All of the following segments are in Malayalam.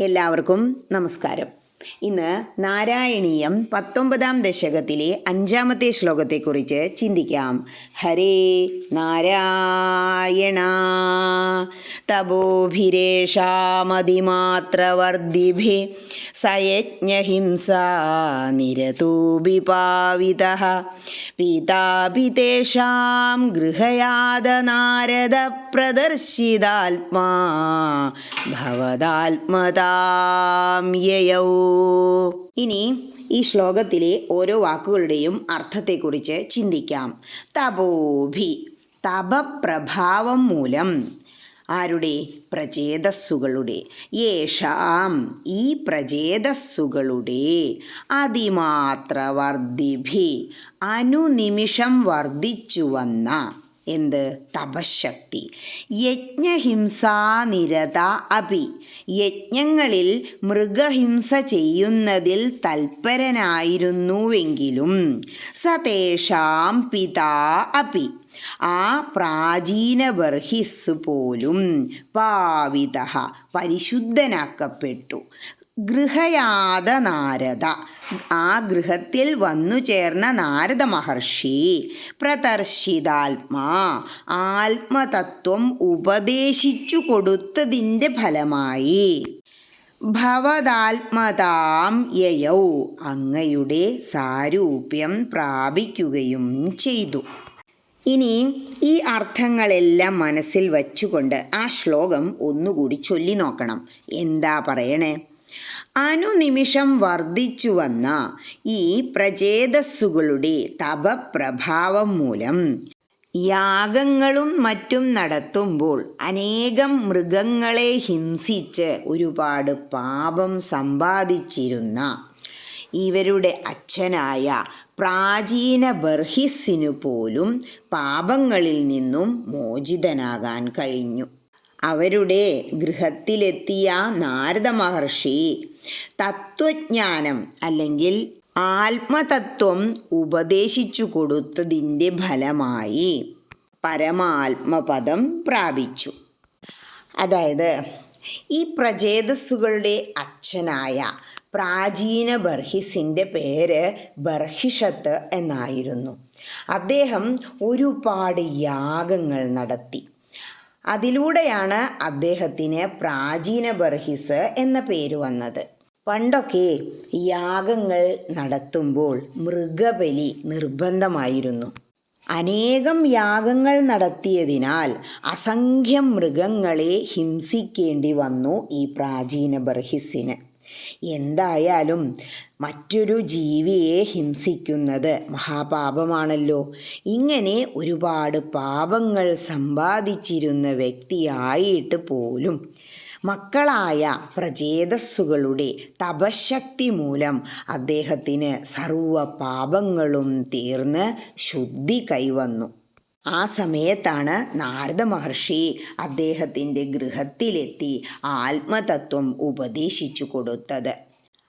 എല്ലാവർക്കും നമസ്കാരം. ഇന്ന് നാരായണീയം പത്തൊമ്പതാം ദശകത്തിലെ അഞ്ചാമത്തെ ശ്ലോകത്തെക്കുറിച്ച് ചിന്തിക്കാം. ഹരേ നാരായണ. തപോഭിരേഷാമതിമാത്രവർദ്ധിഭി. സയജ്ഞഹിംസ നിരതൂപിപാവിത പിതാപിതേഷാം ഗൃഹയാത നാരദ പ്രദർശിതാത്മാ ഭവതാത്മതാം ഇനി ഈ ശ്ലോകത്തിലെ ഓരോ വാക്കുകളുടെയും അർത്ഥത്തെക്കുറിച്ച് ചിന്തിക്കാം. തപോഭി തപപ്രഭാവം മൂലം. ആരുടെ? പ്രചേതസ്സുകളുടെ. യേഷാം ഈ പ്രചേതസ്സുകളുടെ. അതിമാത്രവർദ്ധിഭി അനുനിമിഷം വർദ്ധിച്ചു വന്ന എന്ത്? തപശക്തി. യജ്ഞഹിംസാനിരത അപി യജ്ഞങ്ങളിൽ മൃഗഹിംസ ചെയ്യുന്നതിൽ തൽപരനായിരുന്നുവെങ്കിലും സതേഷാം പിതാ അപി ആ പ്രാചീന ബർഹിസ് പോലും പാവിത പരിശുദ്ധനാക്കപ്പെട്ടു. ഗൃഹയാത നാരദ ആ ഗൃഹത്തിൽ വന്നു ചേർന്ന നാരദ മഹർഷി പ്രദർശിതാത്മാ ആത്മതത്വം ഉപദേശിച്ചു കൊടുത്തതിന്റെ ഫലമായി. ഭവതാത്മതാം യയൗ അങ്ങയുടെ സാരൂപ്യം പ്രാപിക്കുകയും ചെയ്തു. ഇനി ഈ അർത്ഥങ്ങളെല്ലാം മനസ്സിൽ വച്ചുകൊണ്ട് ആ ശ്ലോകം ഒന്നുകൂടി ചൊല്ലി നോക്കണം. എന്താ പറയണേ? അനുനിമിഷം വർദ്ധിച്ചു വന്ന ഈ പ്രചേതസ്സുകളുടെ തപപ്രഭാവം മൂലം യാഗങ്ങളും മറ്റും നടത്തുമ്പോൾ അനേകം മൃഗങ്ങളെ ഹിംസിച്ച് ഒരുപാട് പാപം സമ്പാദിച്ചിരുന്ന ഇവരുടെ അച്ഛനായ പ്രാചീന ബർഹിസിനു പോലും പാപങ്ങളിൽ നിന്നും മോചിതനാകാൻ കഴിഞ്ഞു. അവരുടെ ഗൃഹത്തിലെത്തിയ നാരദ മഹർഷി തത്വജ്ഞാനം അല്ലെങ്കിൽ ആത്മതത്വം ഉപദേശിച്ചു കൊടുത്തതിന്റെ ഫലമായി പരമാത്മപദം പ്രാപിച്ചു. അതായത് ഈ പ്രചേതസ്സുകളുടെ അച്ഛനായ പ്രാചീന ബർഹിസിന്റെ പേര് ബർഹിഷത്ത് എന്നായിരുന്നു. അദ്ദേഹം ഒരുപാട് യാഗങ്ങൾ നടത്തി. അതിലൂടെയാണ് അദ്ദേഹത്തിന് പ്രാചീന ബർഹിസ് എന്ന പേര് വന്നത്. പണ്ടൊക്കെ യാഗങ്ങൾ നടത്തുമ്പോൾ മൃഗബലി നിർബന്ധമായിരുന്നു. അനേകം യാഗങ്ങൾ നടത്തിയതിനാൽ അസംഖ്യം മൃഗങ്ങളെ ഹിംസിക്കേണ്ടി വന്നു ഈ പ്രാചീന ബർഹിസിന്. എന്തായാലും മറ്റൊരു ജീവിയെ ഹിംസിക്കുന്നത് മഹാപാപമാണല്ലോ. ഇങ്ങനെ ഒരുപാട് പാപങ്ങൾ സമ്പാദിച്ചിരുന്ന വ്യക്തിയായിട്ട് പോലും മക്കളായ പ്രചേതസ്സുകളുടെ തപശക്തി മൂലം അദ്ദേഹത്തിന് സർവ പാപങ്ങളും തീർന്ന് ശുദ്ധി കൈവന്നു. ആ സമയത്താണ് നാരദ മഹർഷി അദ്ദേഹത്തിന്റെ ഗൃഹത്തിലെത്തി ആത്മതത്വം ഉപദേശിച്ചു കൊടുത്തത്.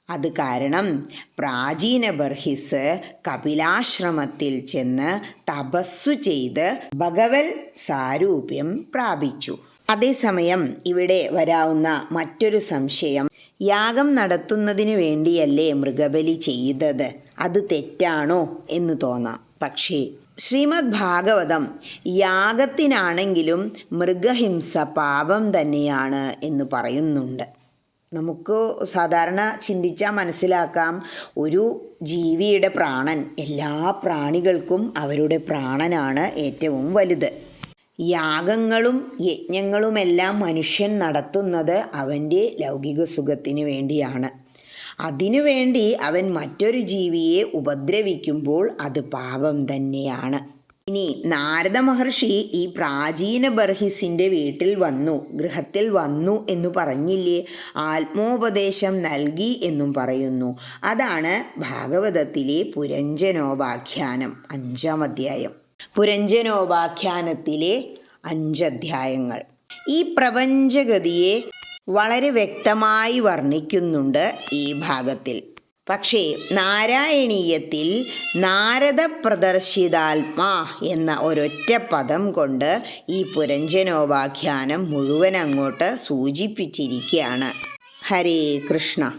അത് കാരണം പ്രാചീന ബർഹിസ് കപിലാശ്രമത്തിൽ ചെന്ന് തപസ്സു ചെയ്ത് ഭഗവൽ സാരൂപ്യം പ്രാപിച്ചു. അതേസമയം ഇവിടെ വരാവുന്ന മറ്റൊരു സംശയം യാഗം നടത്തുന്നതിന് വേണ്ടിയല്ലേ മൃഗബലി ചെയ്തത്? അത് തെറ്റാണോ എന്ന് തോന്നാം. പക്ഷേ ശ്രീമദ് ഭാഗവതം യാഗത്തിനാണെങ്കിലും മൃഗഹിംസ പാപം തന്നെയാണ് എന്ന് പറയുന്നുണ്ട്. നമുക്ക് സാധാരണ ചിന്തിച്ചാൽ മനസ്സിലാക്കാം ഒരു ജീവിയുടെ പ്രാണൻ എല്ലാ പ്രാണികൾക്കും അവരുടെ പ്രാണനാണ് ഏറ്റവും വലുത്. യാഗങ്ങളും യജ്ഞങ്ങളുമെല്ലാം മനുഷ്യൻ നടത്തുന്നത് അവന്റെ ലൗകിക സുഖത്തിന് വേണ്ടിയാണ്. അതിനുവേണ്ടി അവൻ മറ്റൊരു ജീവിയെ ഉപദ്രവിക്കുമ്പോൾ അത് പാപം തന്നെയാണ്. ഇനി നാരദ മഹർഷി ഈ പ്രാചീന ബർഹിസിന്റെ വീട്ടിൽ വന്നു ഗൃഹത്തിൽ വന്നു എന്ന് പറഞ്ഞില്ലേ? ആത്മോപദേശം നൽകി എന്നും പറയുന്നു. അതാണ് ഭാഗവതത്തിലെ പുരഞ്ജനോപാഖ്യാനം അഞ്ചാം അധ്യായം. പുരഞ്ജനോപാഖ്യാനത്തിലെ അഞ്ചധ്യായങ്ങൾ. ഈ പ്രപഞ്ചഗതിയെ വളരെ വ്യക്തമായി വർണിക്കുന്നുണ്ട് ഈ ഭാഗത്തിൽ. പക്ഷേ നാരായണീയത്തിൽ നാരദ പ്രദർശിതാത്മാ എന്ന ഒരൊറ്റ പദം കൊണ്ട് ഈ പുരഞ്ജനോപാഖ്യാനം മുഴുവൻ അങ്ങോട്ട് സൂചിപ്പിച്ചിരിക്കുകയാണ്. ഹരേ കൃഷ്ണ.